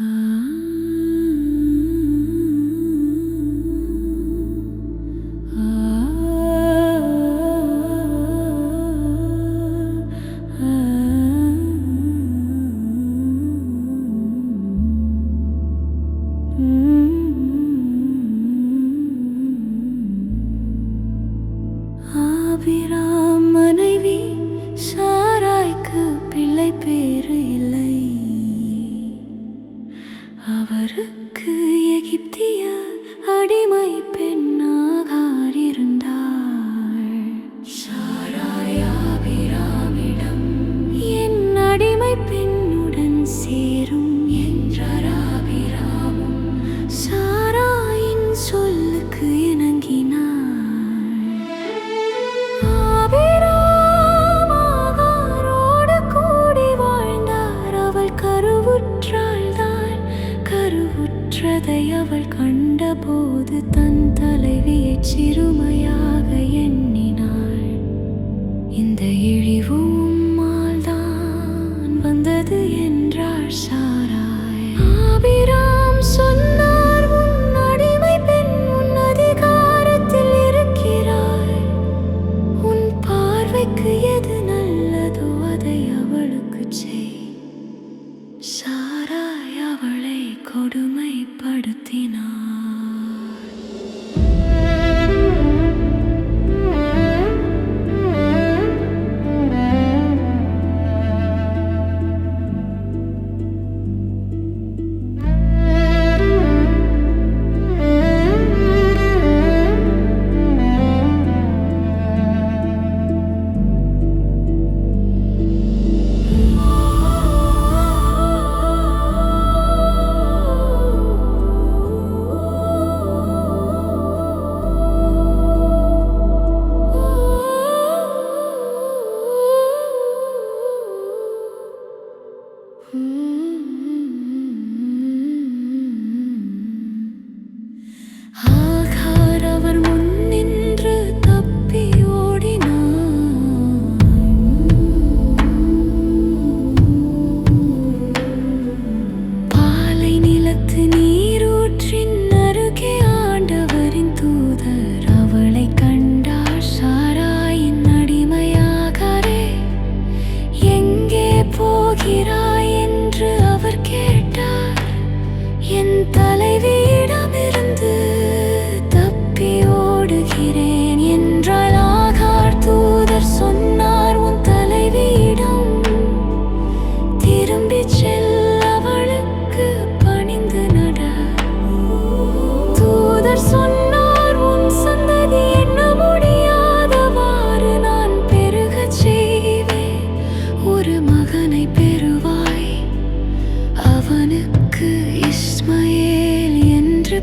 Hmm. பெண்ணுடன் சேரும் என்றாராபிராமம். சாராயின் சொல்லுக்கு இணங்கினாள் ஆபிராமாரோடு கூடி வாழ்ந்தார். அவள் கருவுற்றாள்தான். கருவுற்றதை அவள் கண்டபோது தன் தலைவியை சிறுமையாக எண்ணி போகிறாய் என்று அவர் கேட்டார். என் தலைவியிடமிருந்து தப்பி ஓடுகிறேன்.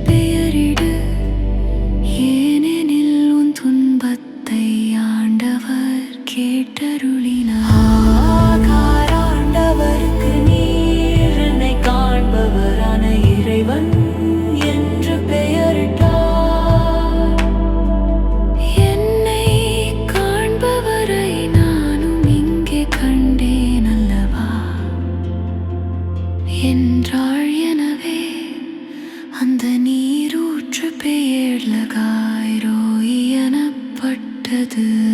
பெயரிடு. ஏனெனில் உன் துன்பத்தை ஆண்டவர் கேட்டருளினார். good.